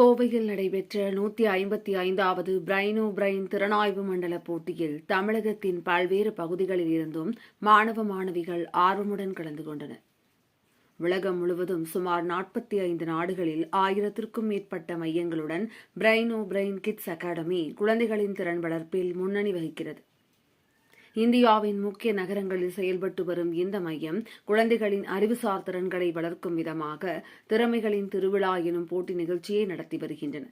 கோவையில் நடைபெற்ற நூத்தி ஐம்பத்தி ஐந்தாவது பிரைனோ பிரைன் திறனாய்வு மண்டல போட்டியில் தமிழகத்தின் பல்வேறு பகுதிகளில் இருந்தும் மாணவ மாணவிகள் ஆர்வமுடன் கலந்து கொண்டனர். உலகம் முழுவதும் சுமார் நாற்பத்தி ஐந்து நாடுகளில் ஆயிரத்திற்கும் மேற்பட்ட மையங்களுடன் பிரைனோ பிரைன் கிட்ஸ் அகாடமி குழந்தைகளின் திறன் வளர்ப்பில் முன்னணி வகிக்கிறது. இந்தியாவின் முக்கிய நகரங்களில் செயல்பட்டு வரும் இந்த மையம் குழந்தைகளின் அறிவுசார் திறன்களை வளர்க்கும் விதமாக திறமைகளின் திருவிழா எனும் போட்டி நிகழ்ச்சியை நடத்தி வருகின்றன.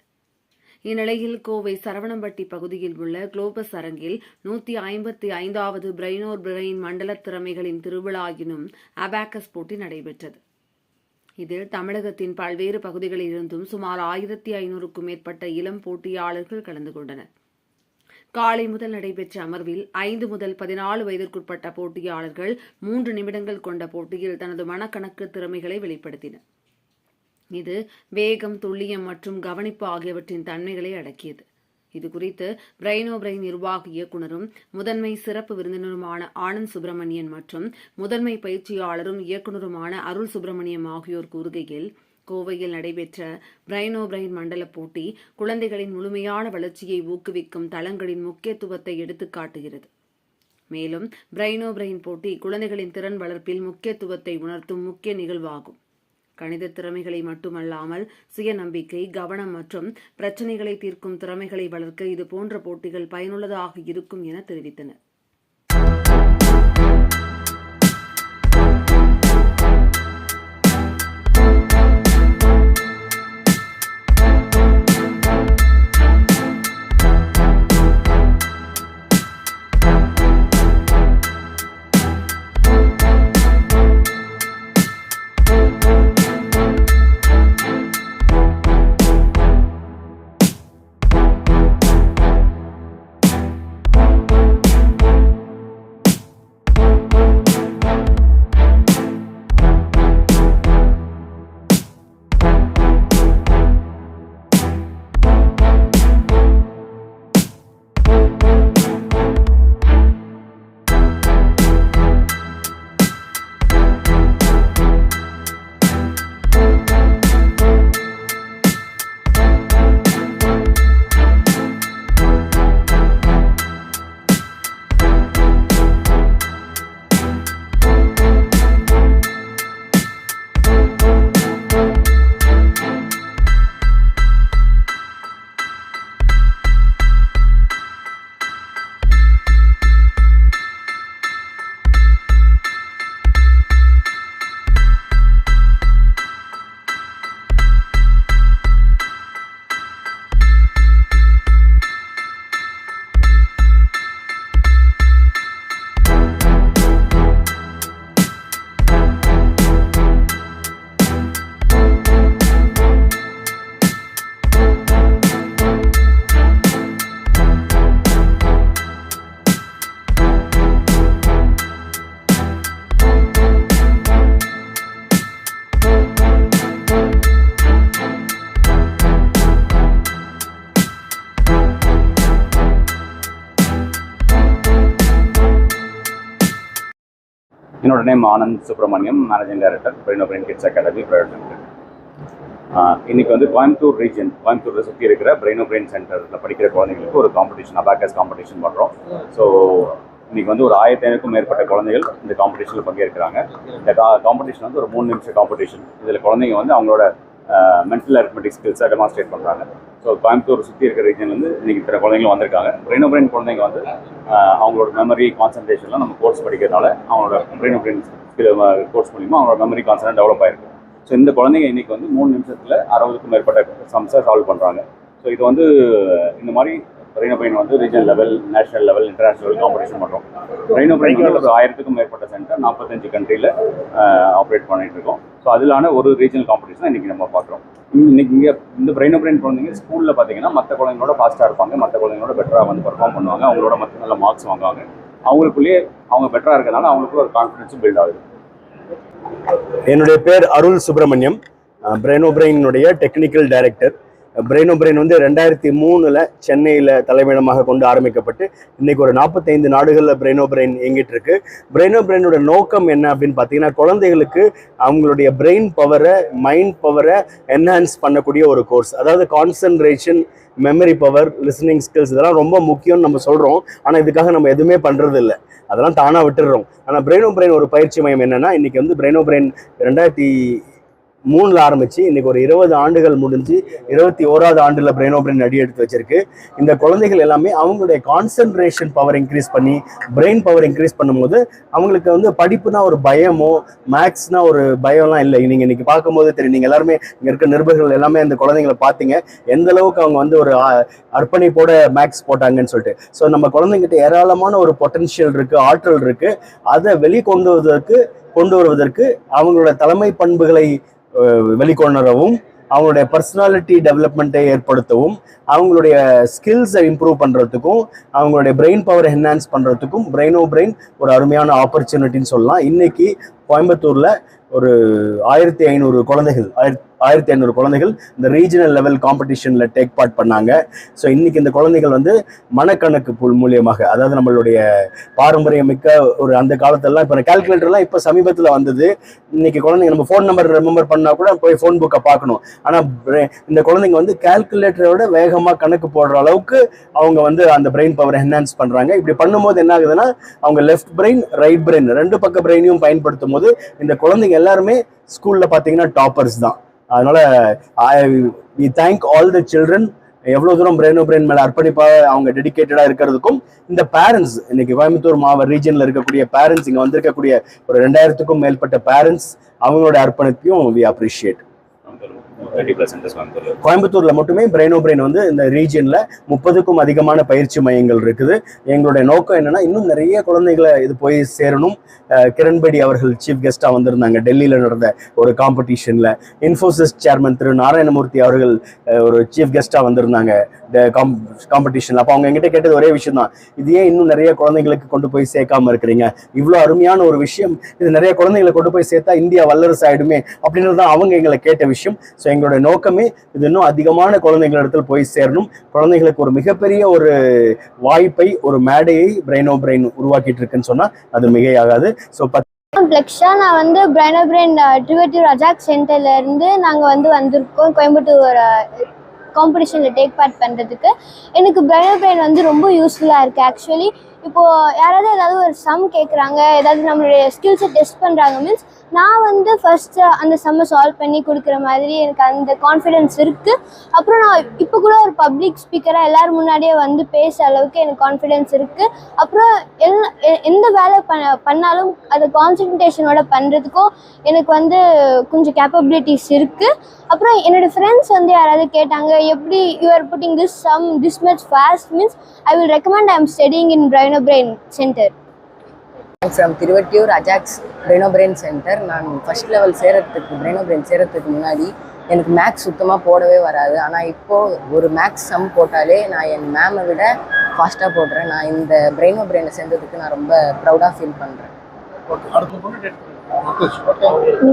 இந்நிலையில் கோவை சரவணம்பட்டி பகுதியில் உள்ள குளோபஸ் அரங்கில் நூத்தி ஐம்பத்தி ஐந்தாவது பிரைனோர் பிரெயின் மண்டல திறமைகளின் திருவிழா எனும் அபாக்கஸ் போட்டி நடைபெற்றது. இதில் தமிழகத்தின் பல்வேறு பகுதிகளில் இருந்தும் சுமார் ஆயிரத்தி ஐநூறுக்கும் மேற்பட்ட இளம் போட்டியாளர்கள் கலந்து கொண்டனர். காலை முதல் நடைபெற்ற அமர்வில் ஐந்து முதல் பதினாலு வயதிற்குட்பட்ட போட்டியாளர்கள் மூன்று நிமிடங்கள் கொண்ட போட்டியில் தனது மனக்கணக்கு திறமைகளை வெளிப்படுத்தினர். இது வேகம் துல்லியம் மற்றும் கவனிப்பு ஆகியவற்றின் தன்மைகளை அடக்கியது. இதுகுறித்து பிரைனோ பிரைன் நிர்வாக இயக்குனரும் முதன்மை சிறப்பு விருந்தினருமான ஆனந்த் சுப்பிரமணியன் மற்றும் முதன்மை பயிற்சியாளரும் இயக்குனருமான அருள் சுப்பிரமணியம் ஆகியோர் கூறுகையில் கோவையில் நடைபெற்ற பிரைனோ பிரைன் மண்டல போட்டி குழந்தைகளின் முழுமையான வளர்ச்சியை ஊக்குவிக்கும் தளங்களின் முக்கியத்துவத்தை எடுத்துக்காட்டுகிறது மேலும் பிரைனோ பிரைன் போட்டி குழந்தைகளின் திறன் வளர்ப்பில் முக்கியத்துவத்தை உணர்த்தும் முக்கிய நிகழ்வாகும். கணித திறமைகளை மட்டுமல்லாமல் சுயநம்பிக்கை கவனம் மற்றும் பிரச்சனைகளை தீர்க்கும் திறமைகளை வளர்க்க இது போன்ற போட்டிகள் பயனுள்ளதாக இருக்கும் என தெரிவித்தனர். என்னோட name Anand Subramaniam managing director Brainobrain kids academy private limited இன்னைக்கு வந்து கோயம்புத்தூர் ரீஜன் கோயம்புத்தூரை சுற்றி இருக்கிற பிரெயினோ பிரெயின் சென்டரில் படிக்கிற குழந்தைங்களுக்கு ஒரு காம்படிஷன் அபாக்கஸ் காம்படிஷன் பண்ணுறோம் ஸோ இன்னைக்கு வந்து ஒரு ஆயிரத்தி ஐநூறுக்கும் மேற்பட்ட குழந்தைகள் இந்த காம்படிஷனில் பங்கேற்கிறாங்க. இந்த கா காம்படிஷன் வந்து ஒரு மூணு நிமிஷம் காம்படிஷன் இதில் குழந்தைங்க வந்து அவங்களோட மென்டல் அரித்மெட்டிக் ஸ்கில்ஸை டெமான்ஸ்ட்ரேட் பண்ணுறாங்க ஸோ கோயம்புத்தூர் சுற்றி இருக்கிற ரீஜன்லேருந்து இன்னைக்கு இத்தனை குழந்தைங்களும் வந்திருக்காங்க. பிரெயின் பிரெயின் குழந்தைங்க வந்து அவங்களோட மெமரி கான்சன்ட்ரேஷன்லாம் நம்ம கோர்ஸ் படிக்கிறதுனால அவங்களோட பிரெயின் பிரெயின் கோர்ஸ் மூலிமா அவங்களோட மெமரி கான்சன்ட்ரேட் டெவலப் ஆயிருக்கு. ஸோ இந்த குழந்தைங்க இன்னைக்கு வந்து மூணு நிமிஷத்தில் அறுபதுக்கும் மேற்பட்ட சம்ஸை சால்வ் பண்ணுறாங்க ஸோ இது வந்து இந்த மாதிரி பிரெயினோ பிரெயின் வந்து regional level national level international level competition பண்ணுறோம் பிரெயினோ பிரெயின் ஒரு ஆயிரத்துக்கும் மேற்பட்ட சென்டர் நாற்பத்தஞ்சு கண்ட்ரியில் ஆப்ரேட் பண்ணிட்டு இருக்கோம். ஸோ அதிலான ஒரு ரீஜனல் காம்படிஷன் இன்னைக்கு நம்ம பார்க்குறோம். இன்னைக்கு இங்கே இந்த பிரெயினோ பிரெயின் குழந்தைங்க ஸ்கூலில் பார்த்தீங்கன்னா மற்ற குழந்தைங்களோட ஃபாஸ்ட்டாக இருப்பாங்க மற்ற குழந்தைங்களோட பெட்டராக வந்து பெர்ஃபார்ம் பண்ணுவாங்க அவங்களோட மற்ற நல்ல மார்க்ஸ் வாங்குவாங்க. அவங்களுக்குள்ளேயே அவங்க பெட்டராக இருக்கிறதுனால அவங்களுக்குள்ள ஒரு கான்ஃபிடன்ஸும் பில்ட் ஆகுது. என்னுடைய பேர் அருள் சுப்பிரமணியம். பிரெயினோ பிரெயினுடைய டெக்னிக்கல் டைரக்டர் பிரெயினோ பிரெயின் வந்து ரெண்டாயிரத்தி மூணில் சென்னையில் தலைமையிடமாக கொண்டு ஆரம்பிக்கப்பட்டு இன்றைக்கி ஒரு நாற்பத்தைந்து நாடுகளில் பிரெயினோ பிரெயின் இயங்கிட்டு இருக்கு. பிரெயினோ பிரெயினோட நோக்கம் என்ன அப்படின்னு பார்த்தீங்கன்னா குழந்தைகளுக்கு அவங்களுடைய பிரெயின் பவரை மைண்ட் பவரை என்ஹான்ஸ் பண்ணக்கூடிய ஒரு கோர்ஸ் அதாவது concentration memory power listening skills இதெல்லாம் ரொம்ப முக்கியம்னு நம்ம சொல்கிறோம் ஆனால் இதுக்காக நம்ம எதுவுமே பண்ணுறது இல்லை அதெல்லாம் தானாக விட்டுடுறோம் ஆனால் பிரெயினோ பிரெயின் ஒரு பயிற்சி மையம் என்னென்னா இன்றைக்கி வந்து பிரெயினோ பிரெயின் ரெண்டாயிரத்தி மூணில் ஆரம்பித்து இன்றைக்கி ஒரு இருபது ஆண்டுகள் முடிஞ்சு இருபத்தி ஓராவது ஆண்டில் பிரெயினோ பிரெயின் அடி எடுத்து வச்சிருக்கு. இந்த குழந்தைகள் எல்லாமே அவங்களுடைய கான்சென்ட்ரேஷன் பவர் இன்க்ரீஸ் பண்ணி பிரெயின் பவர் இன்க்ரீஸ் பண்ணும்போது அவங்களுக்கு வந்து படிப்புனா ஒரு பயமோ மேக்ஸ்னா ஒரு பயம்லாம் இல்லை. நீங்கள் இன்றைக்கி பார்க்கும்போது தெரியும். நீங்கள் எல்லாருமே இங்கே இருக்க நிருபர்கள் எல்லாமே அந்த குழந்தைங்களை பார்த்தீங்க. எந்த அளவுக்கு அவங்க வந்து ஒரு அர்ப்பணிப்போட மேக்ஸ் போட்டாங்கன்னு சொல்லிட்டு. ஸோ நம்ம குழந்தைங்கிட்ட ஏராளமான ஒரு பொட்டன்ஷியல் இருக்குது ஆற்றல் இருக்குது அதை வெளிக்கொண்டு வருவதற்கு கொண்டு வருவதற்கு அவங்களோட தலைமை பண்புகளை வெளிக்கொணரவும் அவங்களுடைய பர்சனாலிட்டி டெவலப்மெண்ட்டை ஏற்படுத்தவும் அவங்களுடைய ஸ்கில்ஸை இம்ப்ரூவ் பண்ணுறதுக்கும் அவங்களுடைய பிரெயின் பவர் என்ஹான்ஸ் பண்ணுறதுக்கும் பிரெயினோ பிரெயின் ஒரு அருமையான ஆப்பர்ச்சுனிட்டின்னு சொல்லலாம். இன்றைக்கி கோயம்புத்தூரில் ஒரு ஆயிரத்தி ஐநூறு குழந்தைகள் ஆயிரத்தி ஆயிரத்தி ஐநூறு குழந்தைகள் இந்த ரீஜனல் லெவல் காம்படிஷனில் டேக் பார்ட் பண்ணாங்க. ஸோ இன்னைக்கு இந்த குழந்தைகள் வந்து மனக்கணக்கு புல் மூலியமாக அதாவது நம்மளுடைய பாரம்பரியமிக்க ஒரு அந்த காலத்திலலாம் இப்போ கால்குலேட்டர்லாம் இப்போ சமீபத்தில் வந்தது. இன்னைக்கு குழந்தைங்க நம்ம ஃபோன் நம்பர் ரிமெம்பர் பண்ணால் கூட போய் ஃபோன் புக்கை பார்க்கணும். ஆனால் இந்த குழந்தைங்க வந்து கால்குலேட்டரோட வேகமாக கணக்கு போடுற அளவுக்கு அவங்க வந்து அந்த பிரெயின் பவர் என்ஹான்ஸ் பண்ணுறாங்க இப்படி பண்ணும்போது என்ன ஆகுதுன்னா அவங்க லெஃப்ட் பிரெயின் ரைட் பிரெயின் ரெண்டு பக்க பிரெயினையும் பயன்படுத்தும் போது இந்த குழந்தைங்க எல்லாருமே ஸ்கூலில் பார்த்தீங்கன்னா டாப்பர்ஸ் தான். அதனால we thank all the children எவ்வளோ தூரம் பிரெயினோ பிரெயின் மேலே அர்ப்பணிப்பாக அவங்க டெடிகேட்டடாக இருக்கிறதுக்கும் இந்த பேரண்ட்ஸ் இன்னைக்கு கோயம்புத்தூர் மாவட்ட ரீஜனில் இருக்கக்கூடிய பேரண்ட்ஸ் இங்கே வந்திருக்கக்கூடிய ஒரு ரெண்டாயிரத்துக்கும் மேற்பட்ட பேரண்ட்ஸ் அவங்களோட அர்ப்பணிப்பையும் வி அப்ரிஷியேட் கோயம்புத்தூர்ல கோயம்புத்தூர்ல மட்டுமே பிரெயினோ பிரெயின் வந்து இந்த ரீஜியன்ல முப்பதுக்கும் அதிகமான பயிற்சி மையங்கள் இருக்குது. எங்களுடைய நோக்கம் என்னன்னா இன்னும் நிறைய குழந்தைகளை இது போய் சேரணும். கிரண்பேடி அவர்கள் சீஃப் கெஸ்டா வந்திருந்தாங்க. டெல்லியில நடந்த ஒரு காம்படிஷன்ல இன்ஃபோசிஸ் சேர்மன் திரு நாராயணமூர்த்தி அவர்கள் ஒரு சீஃப் கெஸ்டா வந்திருந்தாங்க. காம்படிஷன்ல அப்போ அவங்க எங்கிட்ட கேட்டது ஒரே விஷயம் தான் இது ஏன் இன்னும் நிறைய குழந்தைங்களுக்கு கொண்டு போய் சேர்க்காம இருக்கிறீங்க? இவ்வளோ அருமையான ஒரு விஷயம். இது நிறைய குழந்தைங்களை கொண்டு போய் சேர்த்தா இந்தியா வல்லரசு ஆயிடுமே அப்படின்றது தான் அவங்க எங்களை கேட்ட விஷயம். ஸோ எங்களுடைய நோக்கமே இது இன்னும் அதிகமான குழந்தைகளிடத்தில் போய் சேரணும். குழந்தைகளுக்கு ஒரு மிகப்பெரிய ஒரு வாய்ப்பை ஒரு மேடையை பிரெயினோ பிரெயின் உருவாக்கிட்டு இருக்குன்னு சொன்னால் அது மிகையாகாது. ஸோ பிளக்ஷா நான் வந்து பிரைனோ பிரெயின் ட்ரிவேட்டிவ் ரஜாக் சென்டர்லேருந்து நாங்கள் வந்து வந்திருக்கோம். கோயம்புத்தூர் காம்படிஷனில் டேக் பார்ட் பண்ணுறதுக்கு எனக்கு பிரைனோ பிரெயின் வந்து ரொம்ப யூஸ்ஃபுல்லாக இருக்குது ஆக்சுவலி இப்போது யாராவது ஏதாவது ஒரு சம் கேட்குறாங்க ஏதாவது நம்மளுடைய ஸ்கில்ஸை டெஸ்ட் பண்ணுறாங்க மீன்ஸ் நான் வந்து ஃபஸ்ட்டு அந்த சம்மை சால்வ் பண்ணி கொடுக்குற மாதிரி எனக்கு அந்த கான்ஃபிடென்ஸ் இருக்குது அப்புறம் நான் இப்போ கூட ஒரு பப்ளிக் ஸ்பீக்கராக எல்லோரும் முன்னாடியே வந்து பேசுகிற அளவுக்கு எனக்கு கான்ஃபிடென்ஸ் இருக்குது அப்புறம் எல்லா எ- எந்த வேலை பண்ண பண்ணாலும் அதை கான்சன்ட்ரேஷனோட பண்ணுறதுக்கும் எனக்கு வந்து கொஞ்சம் கேப்பபிலிட்டிஸ் இருக்குது அப்புறம் என்னோடய ஃப்ரெண்ட்ஸ் வந்து யாராவது கேட்டாங்க எப்படி you are putting this sum this much fast means I will recommend I am studying in Brainobrain centre from Thiruvottiyur Ajax Brainobrain centre நான் ஃபர்ஸ்ட் லெவல் சேரத்துக்கு பிரெயினோ பிரெயின் சேரத்துக்கு முன்னாடி எனக்கு மேக்ஸ் சுத்தமாக போடவே வராது. ஆனால் இப்போது ஒரு மேக்ஸ் சம் போட்டாலே நான் என் மேமை விட ஃபாஸ்ட்டாக போடுறேன். நான் இந்த பிரெயினோ பிரெயினை சேர்ந்ததுக்கு நான் ரொம்ப ப்ரௌடாக ஃபீல் பண்ணுறேன்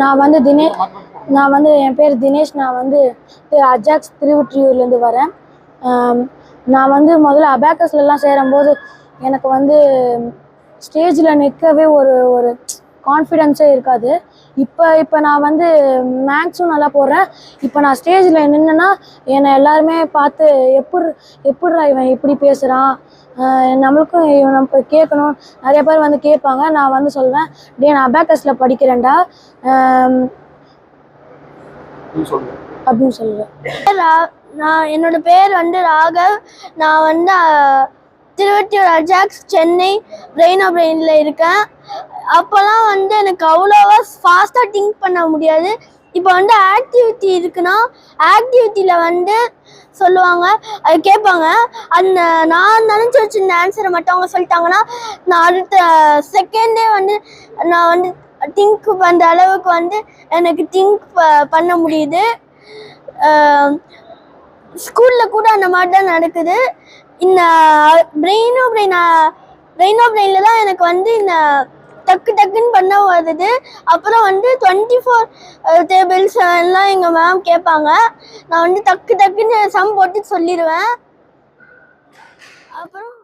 நான் வந்து தினே நான் வந்து என் பேர் தினேஷ். நான் வந்து அஜாக்ஸ் திருவொற்றியூர்லேருந்து வரேன். நான் வந்து முதல்ல அபேக்கஸ்லலாம் சேரும்போது எனக்கு வந்து ஸ்டேஜில் நிற்கவே ஒரு ஒரு கான்ஃபிடென்ஸே இருக்காது. இப்போ இப்போ நான் வந்து மேக்ஸும் நல்லா போடுறேன். இப்போ நான் ஸ்டேஜில் நின்னேன்னா என்னை எல்லாருமே பார்த்து எப்படி எப்படிடா இவன் இப்படி பேசுகிறான் நம்மளுக்கும் இவன் நம்ம கேட்கணும். நிறைய பேர் வந்து கேட்பாங்க. நான் வந்து சொல்வேன் டே நான் அபேக்கஸில் படிக்கிறேன்டா. அப்படின்னு சொல்லுவேன். நான் என்னோட பேர் வந்து ராகவ். நான் வந்து அஹ், அஜாக்ஸ் சென்னை பிரெயினோ பிரெயினில் இருக்கேன். அப்போல்லாம் வந்து எனக்கு அவ்வளோவா ஃபாஸ்ட்டாக திங்க் பண்ண முடியாது. இப்போ வந்து ஆக்டிவிட்டி இருக்குன்னா ஆக்டிவிட்டியில் வந்து சொல்லுவாங்க அது கேட்பாங்க. அந்த நான் நினச்சி வச்சிருந்த ஆன்சரை மட்டும் அவங்க சொல்லிட்டாங்கன்னா நான் அடுத்த செகண்டே வந்து நான் வந்து திங்க் பண்ணுற அளவுக்கு வந்து எனக்கு திங்க் பண்ண முடியுது. ஸ்கூலில் கூட அந்த மாதிரி தான் நடக்குது. இந்த பிரெயினோ பிரெயின் பிரெயினோ பிரெயினில் தான் எனக்கு வந்து இந்த டக்கு டக்குன்னு பண்ண வருது. அப்புறம் வந்து டுவெண்ட்டி ஃபோர் டேபிள்ஸ் எல்லாம் எங்கள் மேம் கேட்பாங்க. நான் வந்து டக்கு டக்குன்னு சம் போட்டு சொல்லிடுவேன் அப்புறம்